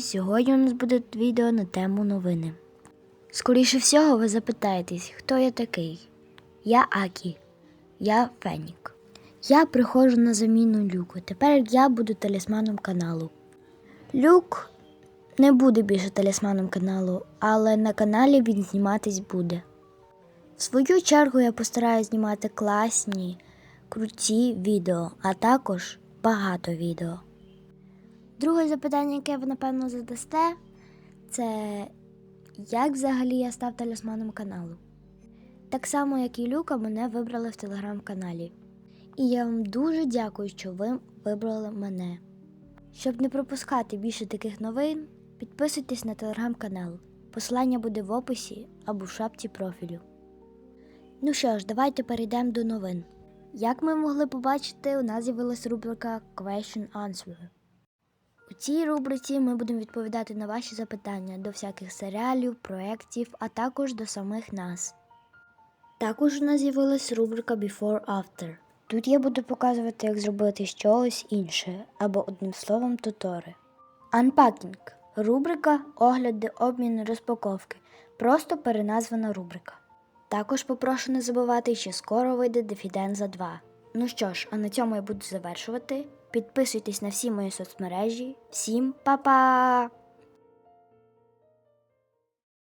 Сьогодні у нас буде відео на тему новини. Скоріше всього, ви запитаєтесь, хто я такий? Я Акі, я Фенік. Я приходжу на заміну Люку. Тепер я буду талісманом каналу. Люк не буде більше талісманом каналу, але на каналі він зніматись буде. В свою чергу я постараюсь знімати класні, круті відео, а також багато відео. Друге запитання, яке ви напевно задасте, це як взагалі я став талісманом каналу. Так само, як і Люка, мене вибрали в телеграм-каналі. І я вам дуже дякую, що ви вибрали мене. Щоб не пропускати більше таких новин, підписуйтесь на телеграм-канал. Посилання буде в описі або в шапці профілю. Ну що ж, давайте перейдемо до новин. Як ми могли побачити, у нас з'явилась рубрика Question Answer. У цій рубриці ми будемо відповідати на ваші запитання до всяких серіалів, проєктів, а також до самих нас. Також у нас з'явилась рубрика Before After. Тут я буду показувати, як зробити щось інше, або одним словом тутори. Unpacking – рубрика Огляди, обмін, розпаковки. Просто переназвана рубрика. Також попрошу не забувати, що скоро вийде Дефіденза 2. Ну що ж, а на цьому я буду завершувати. Підписуйтесь на всі мої соцмережі. Всім па-па!